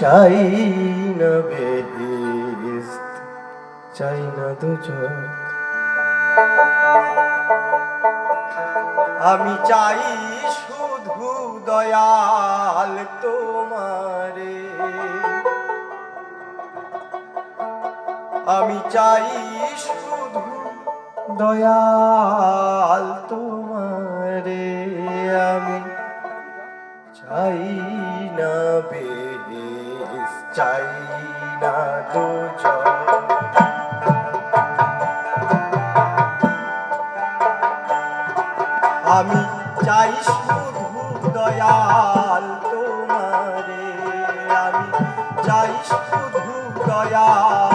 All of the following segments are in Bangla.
চাই না চাই না দুজন আমি চাই শুধু দয়াল তোমার। আমি চাই শুধু দয়াল তোমার। আমি চাই বেশ চাই না তো আমি চাই শুধু দয়াল তোমারে। আমি চাই শুধু দয়াল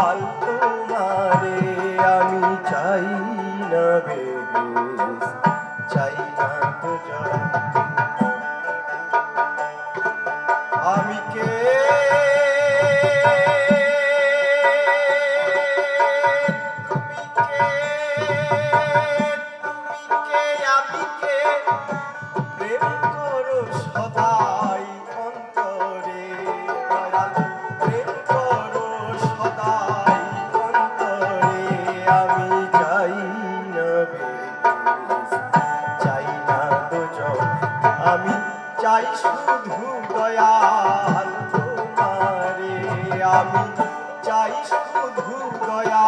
প্রভু দয়া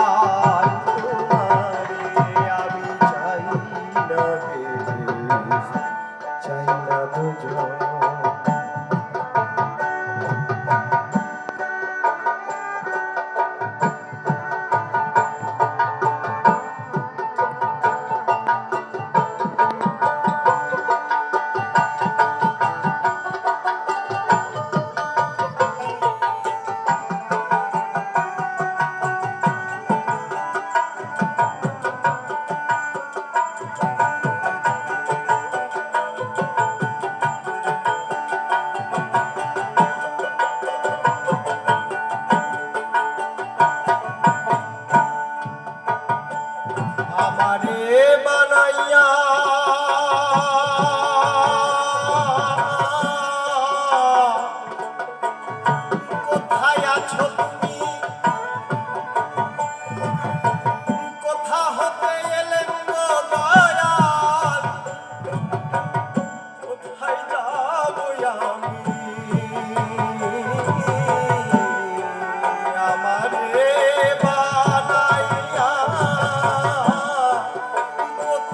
আমারে বানাইয়া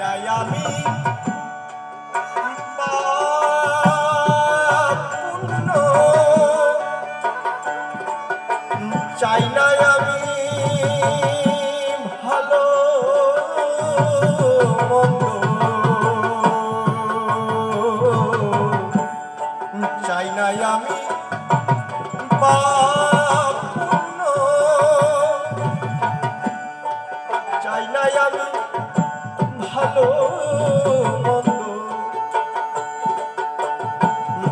Nayami.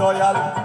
দয়াল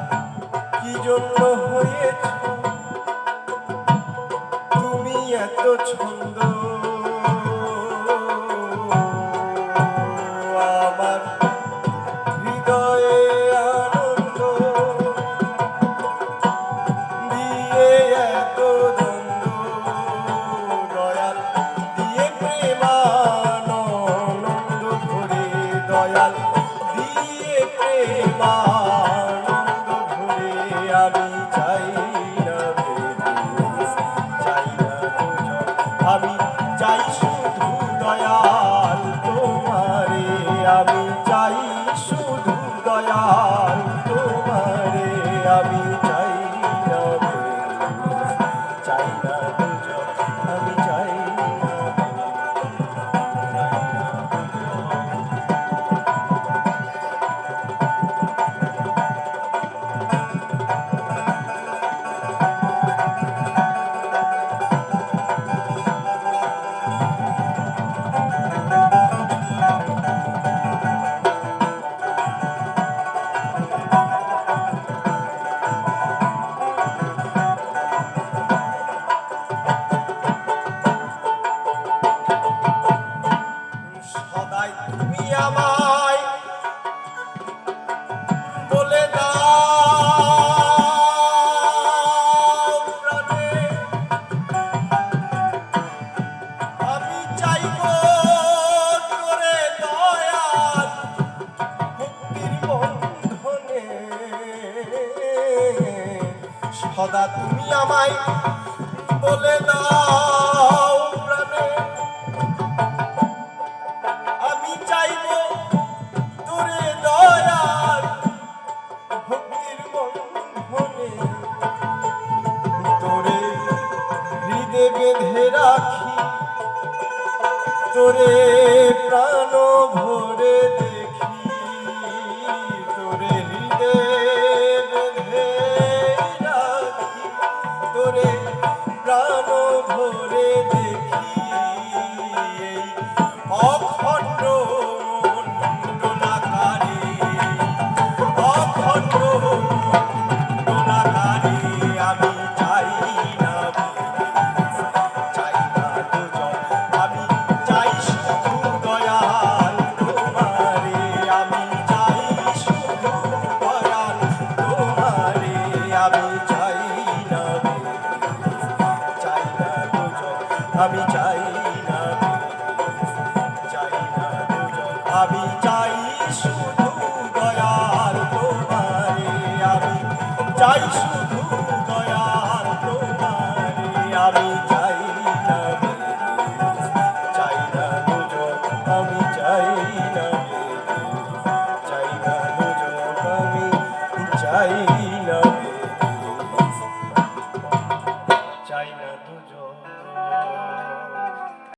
তুমি আমায় বলে দাও প্রাণে। আমি চাইব দূরে দয়ার ভক্তির বন্ধনে। তোরে হৃদয় বেঁধে রাখি, তোরে প্রাণ আমি চাই